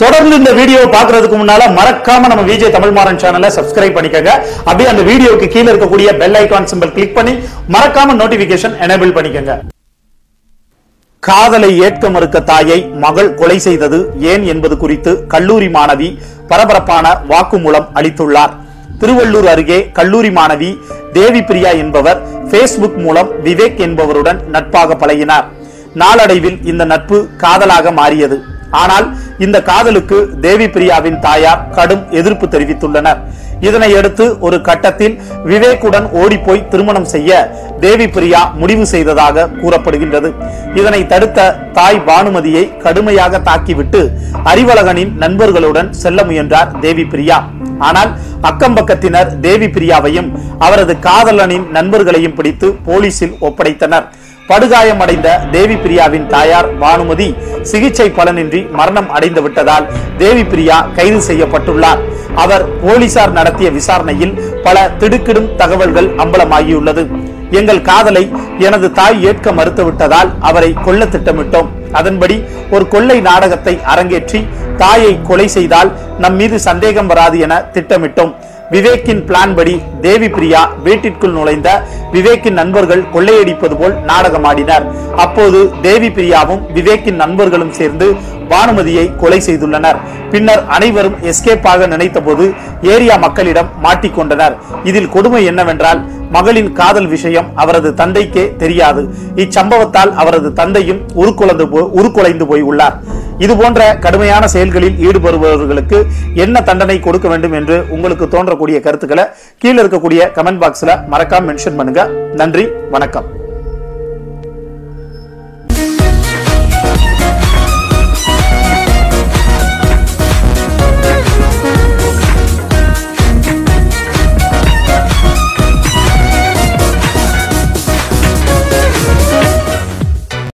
தொடர்ந்து இந்த வீடியோ பாக்குறதுக்கு முன்னால மறக்காம நம்ம விஜய் தமிழ்மாறன் சேனலை சப்ஸ்கிரைப் பண்ணிக்கங்க. அப்படியே அந்த வீடியோக்கு கீழே இருக்கக்கூடிய பெல் ஐகான் சிம்பிள் கிளிக் பண்ணி மறக்காம நோட்டிபிகேஷன் எனேபிள் பண்ணிக்கங்க. காதலை ஏற்க மறுக்க தாயை மகள் கொலை செய்தது ஏன் என்பது குறித்து கல்லூரி மாணவி பரபரப்பான வாக்குமூலம் அளித்துள்ளார். திருவள்ளூர் அருகே கல்லூரி மாணவி தேவி பிரியா என்பவர் பேஸ்புக் மூலம் விவேக் என்பவருடன் நட்பாக பழகினார். நாளடைவில் இந்த நட்பு காதலாக மாறியது. ஆனால் இந்த காதலுக்கு தேவி பிரியாவின் தாயார் கடும் எதிர்ப்பு தெரிவித்துள்ளனர். இதனை அடுத்து ஒரு கட்டத்தில் விவேக்குடன் ஓடிப்போய் திருமணம் செய்ய தேவி பிரியா முடிவு செய்ததாக கூறப்படுகின்றது. இதனை தடுத்த தாய் பானுமதியை கடுமையாக தாக்கிவிட்டு அறிவழகனின் நண்பர்களுடன் செல்ல முயன்றார் தேவி பிரியா. ஆனால் அக்கம்பக்கத்தினர் தேவி பிரியாவையும் அவரது காதலனின் நண்பர்களையும் பிடித்து போலீசில் ஒப்படைத்தனர். படுகாயமடைந்த தேவி பிரியாவின் தாயார் பானுமதி சிகிச்சை பலனின்றி மரணம் அடைந்து விட்டதால் தேவி பிரியா கைது செய்யப்பட்டுள்ளார். அவர் போலீசார் நடத்திய விசாரணையில் பல திடுக்கிடும் தகவல்கள் அம்பலமாகியுள்ளது. எங்கள் காதலை எனது தாய் ஏற்க மறுத்துவிட்டதால் அவரை கொல்ல திட்டமிட்டோம். அதன்படி ஒரு கொள்ளை நாடகத்தை அரங்கேற்றி தாயை கொலை செய்தால் நம் மீது சந்தேகம் வராது என திட்டமிட்டோம். விவேக்கின் பிளான் படி தேவி பிரியா வீட்டிற்குள் நுழைந்த விவேக்கின் நண்பர்கள் கொள்ளையடிப்பது போல் நாடகமாடினர். அப்போது தேவி பிரியாவும் விவேக்கின் நண்பர்களும் சேர்ந்து பானுமதியை கொலை செய்துள்ளனர். பின்னர் அனைவரும் எஸ்கேப் ஆக நினைத்தபோது ஏரியா மக்களிடம் மாட்டிக்கொண்டனர் இதில் கொடுமை என்னவென்றால் மகளின் காதல் விஷயம் அவரது தந்தைக்கே தெரியாது. இச்சம்பவத்தால் அவரது தந்தையும் உருக்குலைந்து போ- உருக்குலைந்து போய் உள்ளார். இது போன்ற கடுமையான செயல்களில் ஈடுபடுபவர்களுக்கு என்ன தண்டனை கொடுக்க வேண்டும் என்று உங்களுக்கு தோன்றக்கூடிய கருத்துக்களை கீழே இருக்கக்கூடிய கமெண்ட் பாக்ஸ்ல மறக்காம மென்ஷன் பண்ணுங்க. நன்றி வணக்கம்.